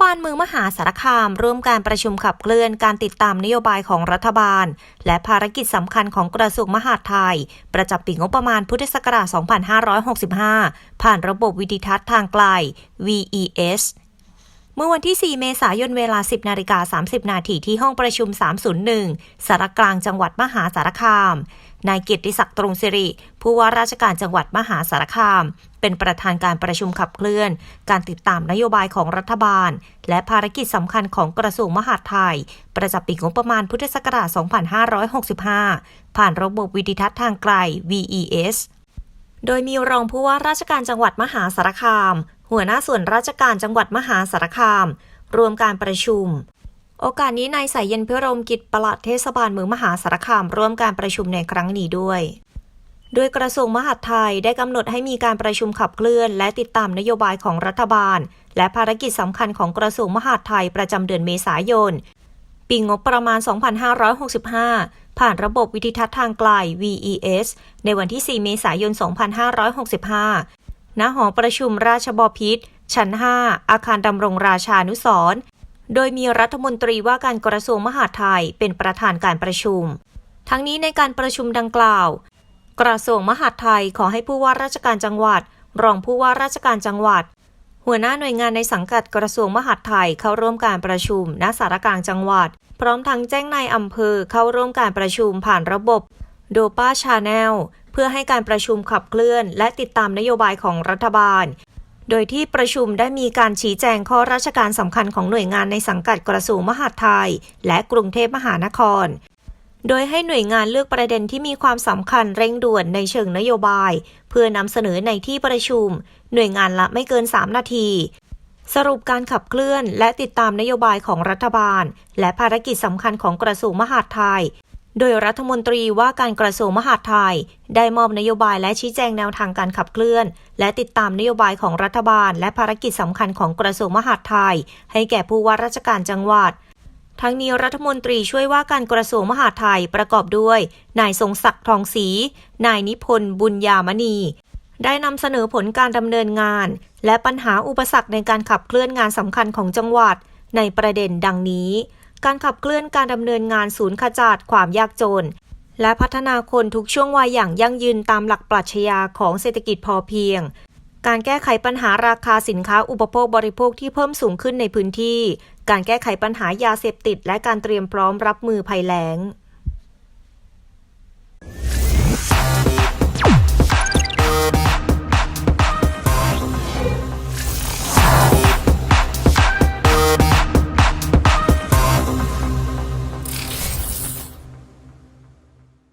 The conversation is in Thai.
บาลเมืองมหาสารคาม ร่วมการประชุมขับเคลื่อนการติดตามนโยบายของรัฐบาล และภารกิจสำคัญของกระทรวงมหาดไทย ประจำปีงบประมาณพุทธศักราช 2565 ผ่านระบบวิดิทัศน์ทางไกล VES เมื่อวันที่ 4 เมษายนเวลา 10 นาฬิกา 30 นาทีที่ห้องประชุม 301 สารกลางจังหวัดมหาสารคาม นายเกียรติศักดิ์ตรงสิริ ผู้ว่าราชการจังหวัดมหาสารคาม เป็นประธานการประชุมขับเคลื่อน การติดตามนโยบายของรัฐบาล และภารกิจสำคัญของกระทรวงมหาดไทย ประจำปีงบประมาณพุทธศักราช 2565 ผ่านระบบวิดิทัศน์ทางไกล VES โดยมีรองผู้ว่าราชการจังหวัดมหาสารคาม หัวหน้าส่วนราชการจังหวัดมหาสารคาม รวมการประชุม โอกาสนี้นายสายเย็นพิรมกิจปลัดเทศบาลเมืองมหาสารคาม ร่วมการประชุมในครั้งนี้ด้วยโดยกระทรวงมหาดไทยได้กำหนดให้มีการประชุมขับเคลื่อน และติดตามนโยบายของรัฐบาล และภารกิจสำคัญของกระทรวงมหาดไทยประจำเดือนเมษายน ปีงบประมาณ 2565 ผ่านระบบวิดิทัศน์ทางไกล VES ในวันที่ 4 เมษายน 2565 ณหอประชุมราชบพิตรชั้น 5 อาคารดำรงราชานุสรณ์โดยมีรัฐมนตรีว่าการกระทรวงมหาดไทยเป็นประธานการประชุม ทั้งนี้ในการประชุมดังกล่าว กระทรวงมหาดไทยขอให้ผู้ว่าราชการจังหวัด รองผู้ว่าราชการจังหวัด หัวหน้าหน่วยงานในสังกัดกระทรวงมหาดไทยเข้าร่วมการประชุมณสารกลางจังหวัด พร้อมทั้งแจ้งนายอำเภอเข้าร่วมการประชุมผ่านระบบ โดป้าชาแนลเพื่อให้การประชุมขับเคลื่อน และติดตามนโยบายของรัฐบาล โดยที่ประชุมได้มีการชี้แจงข้อราชการสำคัญของหน่วยงานในสังกัดกระทรวงมหาดไทย และกรุงเทพมหานคร โดยให้หน่วยงานเลือกประเด็นที่มีความสำคัญเร่งด่วนในเชิงนโยบาย เพื่อนำเสนอในที่ประชุม หน่วยงานละไม่เกิน 3 นาทีสรุปการขับเคลื่อนและติดตามนโยบายของรัฐบาล และภารกิจสำคัญของกระทรวงมหาดไทย โดยรัฐมนตรีว่าการกระทรวงมหาดไทย ได้มอบนโยบายและชี้แจงแนวทางการขับเคลื่อน และติดตามนโยบายของรัฐบาล และภารกิจสำคัญของกระทรวงมหาดไทย ให้แก่ผู้ว่าราชการจังหวัด ทั้งนี้รัฐมนตรีช่วยว่าการกระทรวงมหาดไทยประกอบด้วย นายทรงศักดิ์ทองศรีนายนิพนธ์บุญญามณี ได้นำเสนอผลการดำเนินงาน และปัญหาอุปสรรคในการขับเคลื่อนงานสำคัญของจังหวัด ในประเด็นดังนี้ การขับเคลื่อนการดำเนินงานศูนย์ขจัดความยากจน และพัฒนาคนทุกช่วงวัยอย่างยั่งยืนตามหลักปรัชญาของเศรษฐกิจพอเพียง การแก้ไขปัญหาราคาสินค้าอุปโภคบริโภคที่เพิ่มสูงขึ้นในพื้นที่ การแก้ไขปัญหายาเสพติด และการเตรียมพร้อมรับมือภัยแล้ง